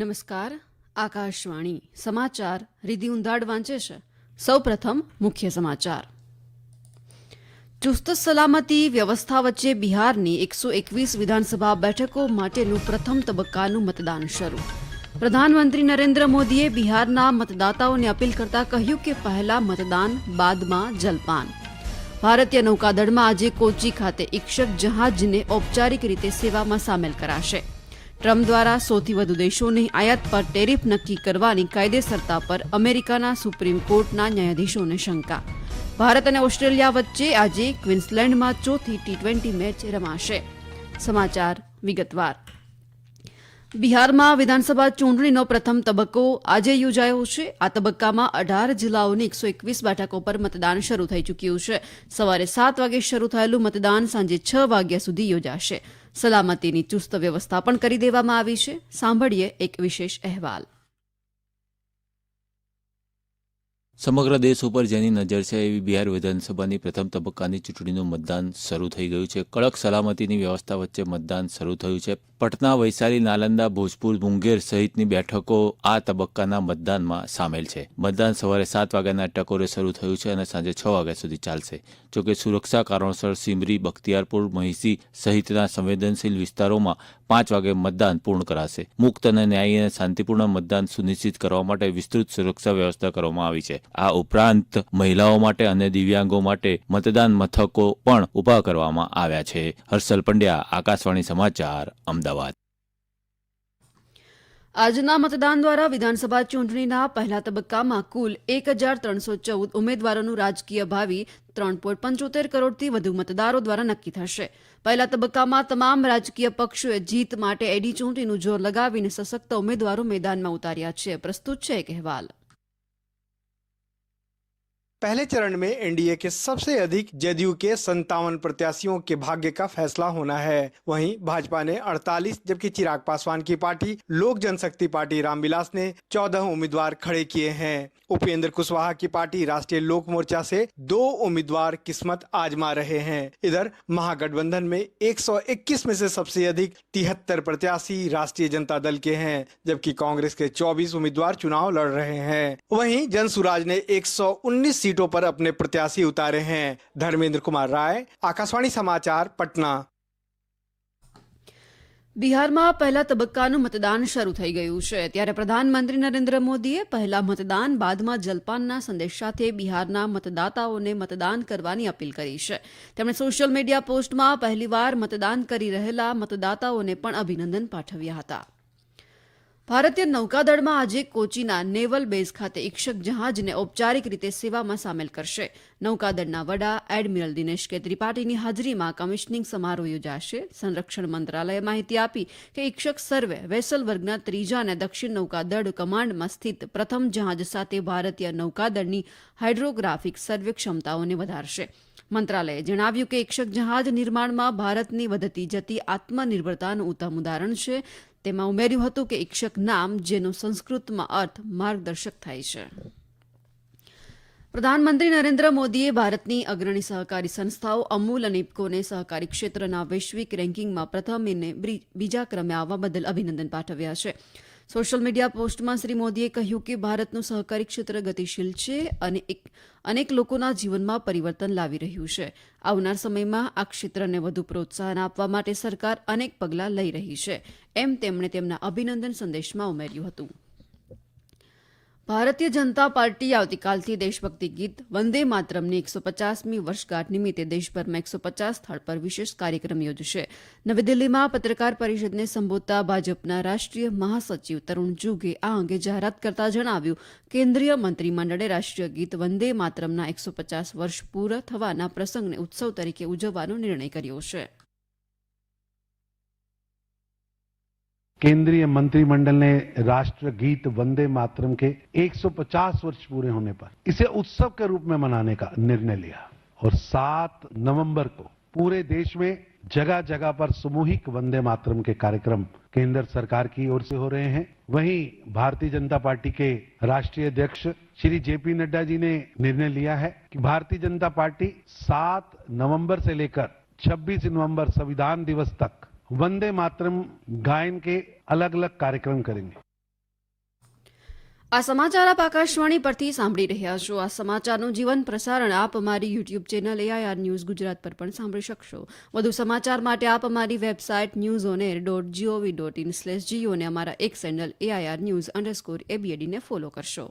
નમસ્કાર, આકાશવાણી સમાચાર રિધિ ઉંધાડ વાંચે છે. સૌપ્રથમ મુખ્ય સમાચાર. ચુસ્ત સલામતી વ્યવસ્થા વચ્ચે બિહારની એકસો એકવીસ વિધાનસભા બેઠકો માટેનું પ્રથમ તબક્કાનું મતદાન શરૂ. પ્રધાનમંત્રી નરેન્દ્ર મોદીએ બિહારના મતદાતાઓને અપીલ કરતા કહ્યું કે પહેલા મતદાન, બાદમાં જલપાન. ભારતીય નૌકાદળમાં આજે કોચી ખાતે ઇક્ષક જહાજને ઔપચારિક રીતે સેવામાં સામેલ કરાશે. ટ્રમ્પ દ્વારા સૌથી વધુ દેશોની આયાત પર ટેરિફ નક્કી કરવાની કાયદેસરતા પર અમેરિકાના સુપ્રીમ કોર્ટના ન્યાયાધીશોને શંકા. ભારત અને ઓસ્ટ્રેલિયા વચ્ચે આજે ક્વિન્સલેન્ડમાં ચોથી ટી ટ્વેન્ટી મેચ રમાશે. સમાચાર વિગતવાર. બિહારમાં વિધાનસભા ચૂંટણીનો પ્રથમ તબક્કો આજે યોજાયો છે. આ તબક્કામાં અઢાર જિલ્લાઓની એકસો એકવીસ બેઠકો પર મતદાન શરૂ થઈ ચૂક્યું છે. સવારે સાત વાગે શરૂ થયેલું મતદાન સાંજે છ વાગ્યા સુધી યોજાશે. સલામતીની ચુસ્ત વ્યવસ્થા પણ કરી દેવામાં આવી છે. સાંભળીએ એક વિશેષ અહેવાલ. સમગ્ર દેશ ઉપર જેની નજર છે એવી બિહાર વિધાનસભાની પ્રથમ તબક્કાની ચૂંટણીનું મતદાન શરૂ થઈ ગયું છે. કડક સલામતીની વ્યવસ્થા વચ્ચે મતદાન શરૂ થયું છે. પટના, વૈશાલી, નાલંદા, ભોજપુર, મુંગેર સહિતની બેઠકો આ તબક્કાના મતદાનમાં સામેલ છે. મતદાન સવારે સાત વાગ્યાના ટકોરે શરૂ થયું છે અને સાંજે છ વાગ્યા સુધી ચાલશે. જોકે સુરક્ષા કારણોસર સિમરી, બખ્તિયારપુર, મહિસી સહિતના સંવેદનશીલ વિસ્તારોમાં પાંચ વાગે મતદાન પૂર્ણ કરાશે. મુક્ત અને ન્યાયી અને શાંતિપૂર્ણ મતદાન સુનિશ્ચિત કરવા માટે વિસ્તૃત સુરક્ષા વ્યવસ્થા કરવામાં આવી છે. આ ઉપરાંત મહિલાઓ માટે અને દિવ્યાંગો માટે મતદાન મથકો પણ ઊભા કરવામાં આવ્યા છે. હર્ષલ પંડ્યા, આકાશવાણી સમાચાર, અમદાવાદ. આજના મતદાન દ્વારા વિધાનસભા ચૂંટણીના પહેલા તબક્કામાં કુલ એક હજાર ત્રણસો ચૌદ ઉમેદવારોનું રાજકીય ભાવિ ત્રણ પોઈન્ટ પંચોતેર કરોડથી વધુ મતદારો દ્વારા નક્કી થશે. પહેલા તબક્કામાં તમામ રાજકીય પક્ષોએ જીત માટે એડી ચૂંટણીનું જોર લગાવીને સશક્ત ઉમેદવારો મેદાનમાં ઉતાર્યા છે. પ્રસ્તુત છે એક અહેવાલ. पहले चरण में एनडीए के सबसे अधिक जदयू के संतावन प्रत्याशियों के भाग्य का फैसला होना है। वहीं भाजपा ने 48 जबकि चिराग पासवान की पार्टी, लोक जनशक्ति पार्टी रामविलास ने 14 उम्मीदवार खड़े किए हैं। उपेंद्र कुशवाहा की पार्टी राष्ट्रीय लोक मोर्चा से दो उम्मीदवार किस्मत आजमा रहे हैं। इधर महागठबंधन में 121 में से सबसे अधिक तिहत्तर प्रत्याशी राष्ट्रीय जनता दल के हैं, जबकि कांग्रेस के 24 उम्मीदवार चुनाव लड़ रहे हैं। वहीं जनसुराज ने 119 सीटों पर अपने प्रत्याशी उतारे हैं धर्मेंद्र कुमार राय आकाशवाणी समाचार पटना બિહારમાં પહેલા તબક્કાનું મતદાન શરૂ થઈ ગયું છે ત્યારે પ્રધાનમંત્રી નરેન્દ્ર મોદીએ પહેલા મતદાન બાદમાં જલપાનના સંદેશ સાથે બિહારના મતદાતાઓને મતદાન કરવાની અપીલ કરી છે તેમણે સોશિયલ મીડિયા પોસ્ટમાં પહેલીવાર મતદાન કરી રહેલા મતદાતાઓને પણ અભિનંદન પાઠવ્યા હતા ભારતીય નૌકાદળમાં આજે કોચીના નેવલ બેઝ ખાતે ઇક્ષક જહાજને ઔપચારિક રીતે સેવામાં સામેલ કરશે. નૌકાદળના વડા એડમિરલ દિનેશ કે ત્રિપાઠીની હાજરીમાં કમિશનિંગ સમારોહ યોજાશે. સંરક્ષણ મંત્રાલયે માહિતી આપી કે ઇક્ષક સર્વે વેસલ વર્ગના ત્રીજા અને દક્ષિણ નૌકાદળ કમાન્ડમાં સ્થિત પ્રથમ જહાજ સાથે ભારતીય નૌકાદળની હાઇડ્રોગ્રાફિક સર્વે ક્ષમતાઓને વધારશે. મંત્રાલયે જણાવ્યું કે ઇક્ષક જહાજ નિર્માણમાં ભારતની વધતી જતી આત્મનિર્ભરતાનું ઉત્તમ ઉદાહરણ છે. તેમાં ઉમેર્યું હતું કે ઇક્ષક નામ, જેનો સંસ્કૃતમાં અર્થ માર્ગદર્શક થાય છે. પ્રધાનમંત્રી નરેન્દ્ર મોદીએ ભારતની અગ્રણી સહકારી સંસ્થાઓ, અમૂલ અને ઇપકોને સહકારી ક્ષેત્રના વૈશ્વિક રેન્કિંગમાં પ્રથમ બીજા ક્રમે આવવા બદલ અભિનંદન પાઠવ્યા છે. સોશિયલ મીડિયા પોસ્ટમાં શ્રી મોદીએ કહ્યું કે ભારતનું સહકારી ક્ષેત્ર ગતિશીલ છે અને અનેક લોકોના જીવનમાં પરિવર્તન લાવી રહ્યું છે. આવનાર સમયમાં આ ક્ષેત્રને વધુ પ્રોત્સાહન આપવા માટે સરકાર અનેક પગલાં લઈ રહી છે, એમ તેમણે તેમના અભિનંદન સંદેશમાં ઉમેર્યું હતું. ભારતીય જનતા પાર્ટી આવતીકાલથી દેશભક્તિ ગીત વંદે માતરમની એકસો પચાસમી વર્ષગાંઠ નિમિત્તે દેશભરમાં એકસો પચાસ સ્થળ પર વિશેષ કાર્યક્રમ યોજશે. નવી દિલ્હીમાં પત્રકાર પરિષદને સંબોધતા ભાજપના રાષ્ટ્રીય મહાસચિવ તરુણ જુગે આ અંગે જાહેરાત કરતા જણાવ્યું, કેન્દ્રીય મંત્રીમંડળે રાષ્ટ્રીય ગીત વંદે માતરમના એકસો પચાસ વર્ષ પૂરા થવાના પ્રસંગને ઉત્સવ તરીકે ઉજવવાનો નિર્ણય કર્યો છે. केंद्रीय मंत्रिमंडल ने राष्ट्र गीत वंदे मातरम के 150 वर्ष पूरे होने पर इसे उत्सव के रूप में मनाने का निर्णय लिया और 7 नवंबर को पूरे देश में जगह जगह पर सामूहिक वंदे मातरम के कार्यक्रम केंद्र सरकार की ओर से हो रहे हैं। वहीं भारतीय जनता पार्टी के राष्ट्रीय अध्यक्ष श्री जेपी नड्डा जी ने निर्णय लिया है कि भारतीय जनता पार्टी 7 नवंबर से लेकर 26 नवंबर संविधान दिवस तक वंदे मातरम गायन के अलग अलग कार्यक्रम करेंगे આ સમાચાર આપ આકાશવાણી પરથી સાંભળી રહ્યા છો આ સમાચારનું જીવન પ્રસારણ આપ અમારી YouTube channel AIR news Gujarat પર પણ સાંભળી શકશો વધુ સમાચાર માટે આપ અમારી website news on air dot gov dot in slash Jio અને અમારા એક સેન્ડલ એઆઈઆર ન્યૂઝ અંડરસ્કોર એબીએડીને ફોલો કરશો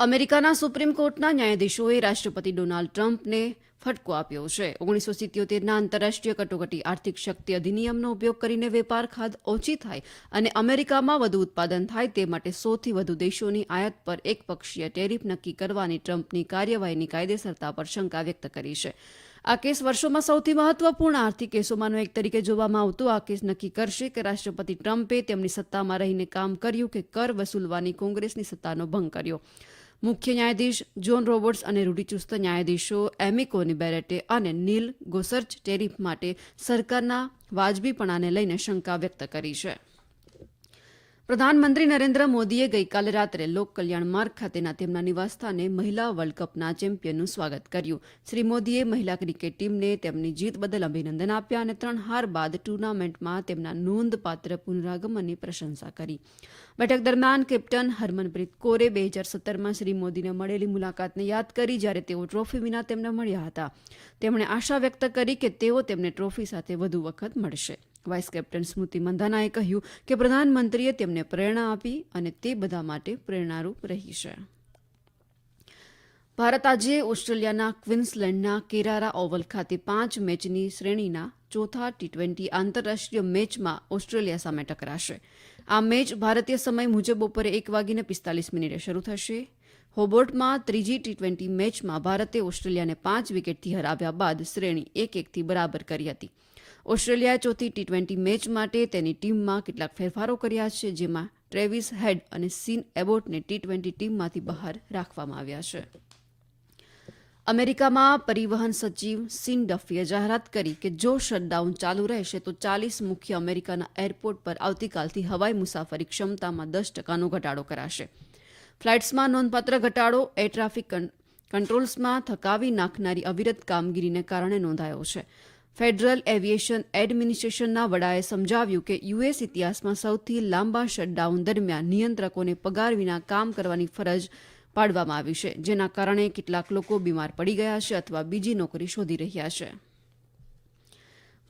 અમેરિકાના સુપ્રીમ કોર્ટના ન્યાયાધીશોએ રાષ્ટ્રપતિ ડોનાલ્ડ ટ્રમ્પને ફટકો આપ્યો છે. ઓગણીસો સિત્યોતેરના આંતરરાષ્ટ્રીય કટોકટી આર્થિક શક્તિ અધિનિયમનો ઉપયોગ કરીને વેપાર ખાદ ઓછી થાય અને અમેરિકામાં વધુ ઉત્પાદન થાય તે માટે સૌથી વધુ દેશોની આયાત પર એકપક્ષીય ટેરિફ નક્કી કરવાની ટ્રમ્પની કાર્યવાહીની કાયદેસરતા પર શંકા વ્યક્ત કરી છે. આ કેસ વર્ષોમાં સૌથી મહત્વપૂર્ણ આર્થિક કેસોમાંનો એક તરીકે જોવામાં આવતો આ કેસ નક્કી કરશે કે રાષ્ટ્રપતિ ટ્રમ્પે તેમની સત્તામાં રહીને કામ કર્યું કે કર વસૂલવાની કોંગ્રેસની સત્તાનો ભંગ કર્યો. મુખ્ય ન્યાયાધીશ જોન રોબર્ટ્સ અને રૂઢિચુસ્ત ન્યાયાધીશો એમિકોની બેરેટે અને નીલ ગોસર્ચ ટેરિફ માટે સરકારના વાજબીપણાને લઈને શંકા વ્યક્ત કરી છે. પ્રધાનમંત્રી નરેન્દ્ર મોદીએ ગઈકાલે રાત્રે લોક કલ્યાણ માર્ગ ખાતેના તેમના નિવાસસ્થાને મહિલા વર્લ્ડ કપના ચેમ્પિયનનું સ્વાગત કર્યું. શ્રી મોદીએ મહિલા ક્રિકેટ ટીમને તેમની જીત બદલ અભિનંદન આપ્યા અને ત્રણ હાર બાદ ટુર્નામેન્ટમાં તેમના નોંધપાત્ર પુનરાગમનની પ્રશંસા કરી. બેઠક દરમિયાન કેપ્ટન હરમનપ્રીત કોરે બે હજાર સત્તરમાં શ્રી મોદીને મળેલી મુલાકાતને યાદ કરી જ્યારે તેઓ ટ્રોફી વિના તેમને મળ્યા હતા. તેમણે આશા વ્યક્ત કરી કે તેઓ તેમને ટ્રોફી સાથે વધુ વખત મળશે. વાઇસ કેપ્ટન સ્મૃતિ મંધાનાએ કહ્યું કે પ્રધાનમંત્રીએ તેમને પ્રેરણા આપી અને તે બધા માટે પ્રેરણારૂપ રહી છે. ભારત આજે ઓસ્ટ્રેલિયાના ક્વિન્સલેન્ડના કેરારા ઓવલ ખાતે પાંચ મેચની શ્રેણીના ચોથા ટી ટ્વેન્ટી આંતરરાષ્ટ્રીય મેચમાં ઓસ્ટ્રેલિયા સામે ટકરાશે. આ મેચ ભારતીય સમય મુજબ બપોરે એક વાગીને પિસ્તાલીસ મિનિટે શરૂ થશે. હોબોર્ટમાં ત્રીજી ટી ટ્વેન્ટી મેચમાં ભારતે ઓસ્ટ્રેલિયાને પાંચ વિકેટથી હરાવ્યા બાદ શ્રેણી એક એકથી બરાબર કરી હતી. ઓસ્ટ્રેલિયાએ ચોથી ટી ટ્વેન્ટી મેચ માટે તેની ટીમમાં કેટલાક ફેરફારો કર્યા છે, જેમાં ટ્રેવિસ હેડ અને સીન એબોટને ટી ટ્વેન્ટી ટીમમાંથી બહાર રાખવામાં આવ્યા છે. અમેરિકામાં પરિવહન સચિવ સીન ડફીએ જાહેરાત કરી કે જો શટડાઉન ચાલુ રહેશે, તો ચાલીસ મુખ્ય અમેરિકાના એરપોર્ટ પર આવતીકાલથી હવાઈ મુસાફરી ક્ષમતામાં દસ ટકાનો ઘટાડો કરાશે. ફ્લાઇટ્સમાં નોંધપાત્ર ઘટાડો, એર ટ્રાફિક કંટ્રોલ્સમાં થકાવી નાખનારી અવિરત કામગીરીને કારણે નોંધાયો છે. ફેડરલ એવિએશન એડમિનિસ્ટ્રેશનના વડાએ સમજાવ્યું કે યુએસ ઇતિહાસમાં સૌથી લાંબા શટડાઉન દરમિયાન નિયંત્રકોને પગાર વિના કામ કરવાની ફરજ પાડવામાં આવી છે, જેના કારણે કેટલાક લોકો બીમાર પડી ગયા છે અથવા બીજી નોકરી શોધી રહ્યા છે.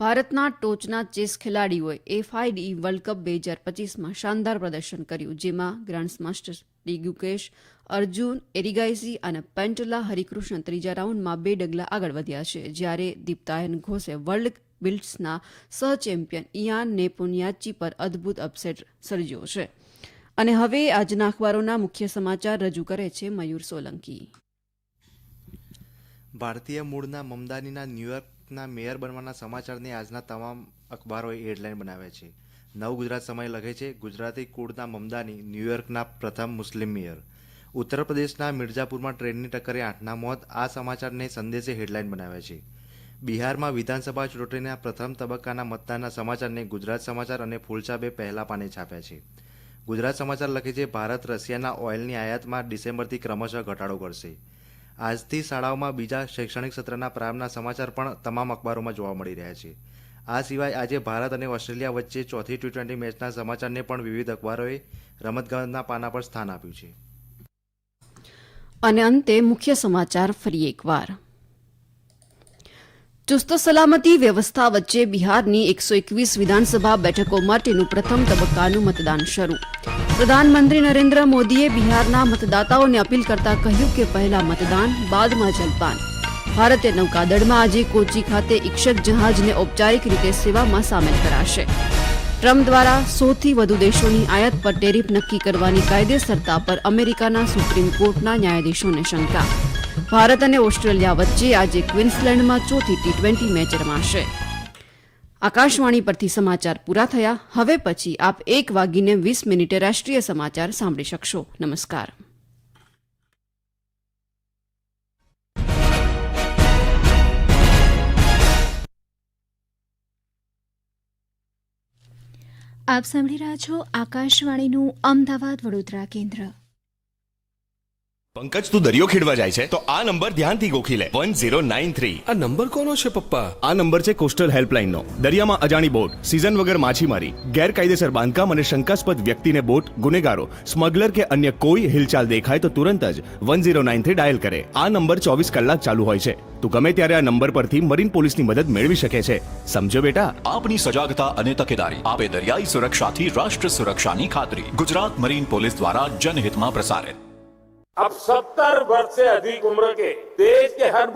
ભારતના ટોચના ચેસ ખેલાડીઓએ એફઆઈડી વર્લ્ડ કપ બે હજાર પચીસમાં શાનદાર પ્રદર્શન કર્યું, જેમાં grandmaster D Gukesh, Arjun Erigaisi અને પેન્ટલા હરિકૃષ્ણ ત્રીજા રાઉન્ડમાં બે ડગલા આગળ વધ્યા છે, જ્યારે દીપ્તાયન ઘોષે વર્લ્ડ બિલ્ટ્સના સહ ચેમ્પિયન ઇયાન નેપોનિયાચી પર અદ્ભુત અપસેટ સર્જ્યો છે. અને હવે આજના અખબારોના મુખ્ય સમાચાર રજૂ કરે છે મયુર સોલંકી. ભારતીય મૂળના મમદાનીના ન્યૂયોર્કના મેયર બનવાના સમાચારને આજના તમામ અખબારોએ હેડલાઇન બનાવ્યા છે. નવ ગુજરાત સમય લખે છે. ગુજરાતી કુળના મમદાની ન્યૂયોર્કના પ્રથમ મુસ્લિમ મેયર. ઉત્તર પ્રદેશના મિર્ઝાપુરમાં ટ્રેનની ટક્કરે આઠના મોત. આ સમાચારને સંદેશે હેડલાઇન બનાવ્યા છે. બિહારમાં વિધાનસભા ચૂંટણીના પ્રથમ તબક્કાના મતદાનના સમાચારને ગુજરાત સમાચાર અને ફૂલછાપે પહેલા પાને છાપ્યા છે. ગુજરાત સમાચાર લખે છે, ભારત રશિયાના ઓઇલની આયાતમાં ડિસેમ્બરથી ક્રમશઃ ઘટાડો કરશે. આજથી શાળાઓમાં બીજા શૈક્ષણિક સત્રના પ્રારંભના સમાચાર પણ તમામ અખબારોમાં જોવા મળી રહ્યા છે. આ સિવાય આજે ભારત અને ઓસ્ટ્રેલિયા વચ્ચે ચોથી ટી ટ્વેન્ટી મેચના સમાચારને પણ વિવિધ અખબારોએ રમતગમતના પાના પર સ્થાન આપ્યું છે. અને અંતે મુખ્ય સમાચાર ફરી એકવાર. ચુસ્ત સલામતી વ્યવસ્થા વચ્ચે બિહારની એકસો એકવીસ વિધાનસભા બેઠકો માટેનું પ્રથમ તબક્કાનું મતદાન શરૂ. પ્રધાનમંત્રી નરેન્દ્ર મોદીએ બિહારના મતદાતાઓને અપીલ કરતા કહ્યું કે પહેલા મતદાન, બાદમાં જલપાન ભારતીય નૌકાદળમાં આજે કોચી ખાતે ઇક્ષક જહાજને ઔપચારિક રીતે સેવામાં સામેલ કરાશે. ટ્રમ્પ દ્વારા સૌથી વધુ દેશોની આયાત પર ટેરિફ નક્કી કરવાની કાયદેસરતા પર અમેરિકાના સુપ્રીમ કોર્ટના ન્યાયાધીશોને શંકા. ભારત અને ઓસ્ટ્રેલિયા વચ્ચે આજે ક્વિન્સલેન્ડમાં ચોથી ટી ટ્વેન્ટી મેચ રમાશે. આકાશવાણી પરથી સમાચાર પૂરા થયા. હવે પછી આપ એક વાગીને વીસ મિનિટે રાષ્ટ્રીય સમાચાર સાંભળી શકશો. નમસ્કાર. આપ સાંભળી રહ્યા છો આકાશવાણીનું અમદાવાદ વડોદરા કેન્દ્ર. પંકજ તું દરિયો ખેડવા જાય છે? તો આ નંબર ધ્યાનથી ગોખી લે. One zero nine three. આ નંબર કોનો છે પપ્પા? આ નંબર છે કોસ્ટલ હેલ્પલાઇન નો દરિયામાં અજાણી બોટ સીઝન વગર માછીમારી ગેરકાયદેસર બાંધકામ અને શંકાસ્પદ વ્યક્તિને બોટ ગુનેગારો સ્મગલર કે અન્ય કોઈ હિલચાલ દેખાય તો તુરંત જ one zero nine three dial કરે. આ નંબર ચોવીસ કલાક ચાલુ હોય છે. તું ગમે ત્યારે આ નંબર પરથી મરીન પોલીસની મદદ મેળવી શકે છે. સમજો બેટા? આપની સજાગતા અને તકેદારી આપે દરિયાઈ સુરક્ષાથી રાષ્ટ્ર સુરક્ષાની ખાતરી. ગુજરાત મરીન પોલીસ દ્વારા જનહિતમાં પ્રસારિત. अब सत्तर वर्ष से अधिक उम्र के देश के हर